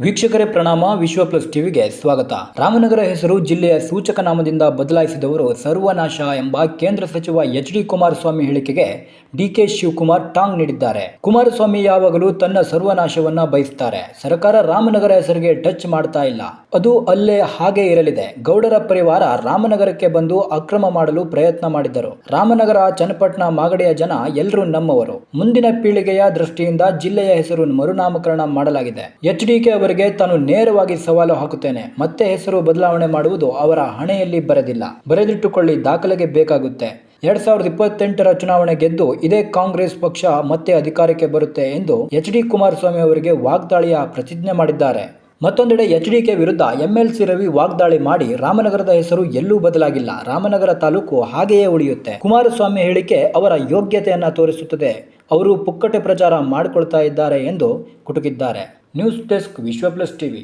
ವೀಕ್ಷಕರೇ ಪ್ರಣಾಮ, ವಿಶ್ವ ಪ್ಲಸ್ ಟಿವಿಗೆ ಸ್ವಾಗತ. ರಾಮನಗರ ಹೆಸರು ಜಿಲ್ಲೆಯ ಸೂಚಕ ನಾಮದಿಂದ ಬದಲಾಯಿಸಿದವರು ಸರ್ವನಾಶ ಎಂಬ ಕೇಂದ್ರ ಸಚಿವ ಎಚ್ ಡಿ ಕುಮಾರಸ್ವಾಮಿ ಹೇಳಿಕೆಗೆ ಡಿಕೆ ಶಿವಕುಮಾರ್ ಟಾಂಗ್ ನೀಡಿದ್ದಾರೆ. ಕುಮಾರಸ್ವಾಮಿ ಯಾವಾಗಲೂ ತನ್ನ ಸರ್ವನಾಶವನ್ನ ಬಯಸ್ತಾರೆ. ಸರ್ಕಾರ ರಾಮನಗರ ಹೆಸರಿಗೆ ಟಚ್ ಮಾಡ್ತಾ ಇಲ್ಲ. ಅದು ಅಲ್ಲೇ ಹಾಗೆ ಇರಲಿದೆ. ಗೌಡರ ಪರಿವಾರ ರಾಮನಗರಕ್ಕೆ ಬಂದು ಅಕ್ರಮ ಮಾಡಲು ಪ್ರಯತ್ನ ಮಾಡಿದ್ದರು. ರಾಮನಗರ, ಚನ್ನಪಟ್ಟಣ, ಮಾಗಡಿಯ ಜನ ಎಲ್ಲರೂ ನಮ್ಮವರು. ಮುಂದಿನ ಪೀಳಿಗೆಯ ದೃಷ್ಟಿಯಿಂದ ಜಿಲ್ಲೆಯ ಹೆಸರು ಮರುನಾಮಕರಣ ಮಾಡಲಾಗಿದೆ. ಎಚ್ ಡಿಕೆ ಅವರಿಗೆ ತಾನು ನೇರವಾಗಿ ಸವಾಲು ಹಾಕುತ್ತೇನೆ. ಮತ್ತೆ ಹೆಸರು ಬದಲಾವಣೆ ಮಾಡುವುದು ಅವರ ಹಣೆಯಲ್ಲಿ ಬರೆದಿಲ್ಲ. ಬರೆದಿಟ್ಟುಕೊಳ್ಳಿ, ದಾಖಲೆಗೆ ಬೇಕಾಗುತ್ತೆ. ಎರಡ್ ಸಾವಿರದ ಇಪ್ಪತ್ತೆಂಟರ ಚುನಾವಣೆ ಗೆದ್ದು ಇದೇ ಕಾಂಗ್ರೆಸ್ ಪಕ್ಷ ಮತ್ತೆ ಅಧಿಕಾರಕ್ಕೆ ಬರುತ್ತೆ ಎಂದು ಎಚ್ ಡಿ ಕುಮಾರಸ್ವಾಮಿ ಅವರಿಗೆ ವಾಗ್ದಾಳಿಯ ಪ್ರತಿಜ್ಞೆ ಮಾಡಿದ್ದಾರೆ. ಮತ್ತೊಂದೆಡೆ ಎಚ್ ಡಿಕೆ ವಿರುದ್ಧ ಎಂಎಲ್ಸಿ ರವಿ ವಾಗ್ದಾಳಿ ಮಾಡಿ ರಾಮನಗರದ ಹೆಸರು ಎಲ್ಲೂ ಬದಲಾಗಿಲ್ಲ. ರಾಮನಗರ ತಾಲೂಕು ಹಾಗೆಯೇ ಉಳಿಯುತ್ತೆ. ಕುಮಾರಸ್ವಾಮಿ ಹೇಳಿಕೆ ಅವರ ಯೋಗ್ಯತೆಯನ್ನು ತೋರಿಸುತ್ತದೆ. ಅವರು ಪುಕ್ಕಟೆ ಪ್ರಚಾರ ಮಾಡಿಕೊಳ್ತಾ ಇದ್ದಾರೆ ಎಂದು ಕುಟುಕಿದ್ದಾರೆ. News desk Vishwa plus TV.